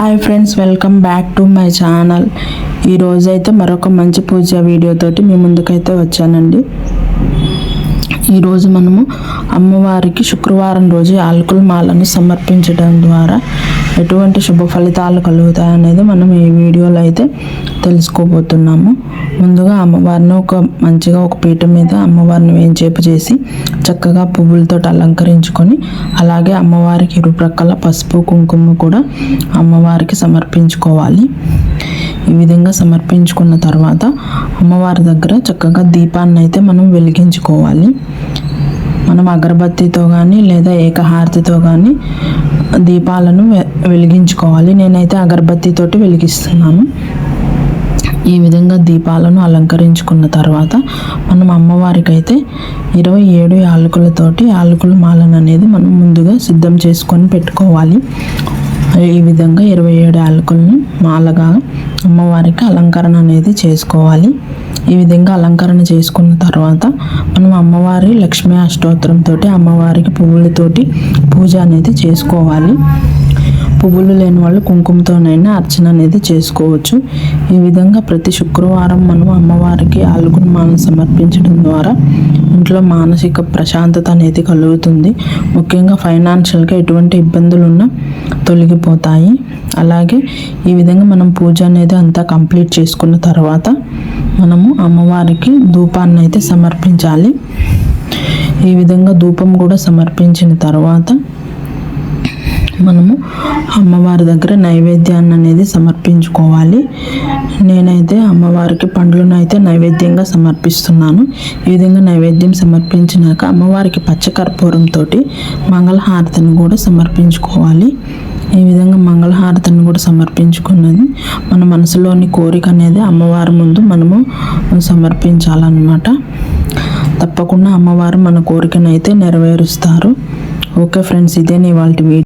Hi friends welcome back to my channel ఈరోజైతే మరొక మంచి పూజ వీడియోతోటి మీ ముందుకైతే వచ్చానండి. ఈరోజు మనము అమ్మవారికి శుక్రవారం రోజు ఆల్కుల్ మాలను సమర్పించడం ద్వారా ఎటువంటి శుభ ఫలితాలు కలుగుతాయి అనేది మనం ఈ వీడియోలో అయితే తెలుసుకోబోతున్నాము. ముందుగా అమ్మవారిని ఒక మంచిగా ఒక పీట మీద అమ్మవారిని వేంచేపు చేసి చక్కగా పువ్వులతో అలంకరించుకొని అలాగే అమ్మవారికి ఇరుప్రక్కల పసుపు కుంకుమ కూడా అమ్మవారికి సమర్పించుకోవాలి. ఈ విధంగా సమర్పించుకున్న తర్వాత అమ్మవారి దగ్గర చక్కగా దీపాన్ని అయితే మనం వెలిగించుకోవాలి. మనం అగరబత్తితో కానీ లేదా ఏకహారతితో కానీ దీపాలను వెలిగించుకోవాలి. నేనైతే అగరబత్తితోటి వెలిగిస్తున్నాను. ఈ విధంగా దీపాలను అలంకరించుకున్న తర్వాత మనం అమ్మవారికి అయితే ఇరవై ఏడు యాలకులతోటి యాలకుల మాలను అనేది మనం ముందుగా సిద్ధం చేసుకొని పెట్టుకోవాలి. ఈ విధంగా ఇరవై ఏడు యాలకులను మాలగా అమ్మవారికి అలంకరణ అనేది చేసుకోవాలి. ఈ విధంగా అలంకరణ చేసుకున్న తర్వాత మనం అమ్మవారి లక్ష్మీ అష్టోత్తరంతో అమ్మవారికి పువ్వులతోటి పూజ అనేది చేసుకోవాలి. పువ్వులు లేని వాళ్ళు కుంకుమతోనైనా అర్చన అనేది చేసుకోవచ్చు. ఈ విధంగా ప్రతి శుక్రవారం మనం అమ్మవారికి ఆలుగును మాలను సమర్పించడం ద్వారా ఇంట్లో మానసిక ప్రశాంతత అనేది కలుగుతుంది. ముఖ్యంగా ఫైనాన్షియల్గా ఎటువంటి ఇబ్బందులు ఉన్నా తొలగిపోతాయి. అలాగే ఈ విధంగా మనం పూజ అనేది అంతా కంప్లీట్ చేసుకున్న తర్వాత మనము అమ్మవారికి ధూపాన్ని అయితే సమర్పించాలి. ఈ విధంగా ధూపం కూడా సమర్పించిన తర్వాత మనము అమ్మవారి దగ్గర నైవేద్యాన్ని అనేది సమర్పించుకోవాలి. నేనైతే అమ్మవారికి పండ్లను అయితే నైవేద్యంగా సమర్పిస్తున్నాను. ఈ విధంగా నైవేద్యం సమర్పించినాక అమ్మవారికి పచ్చకర్పూరంతో మంగళహారతిని కూడా సమర్పించుకోవాలి. ఈ విధంగా మంగళహారతిని కూడా సమర్పించుకున్నది. మన మనసులోని కోరిక అనేది అమ్మవారి ముందు మనము సమర్పించాలన్నమాట. తప్పకుండా అమ్మవారు మన కోరికను అయితే నెరవేరుస్తారు. ఓకే ఫ్రెండ్స్ ఇదే నీ వాళ్ళ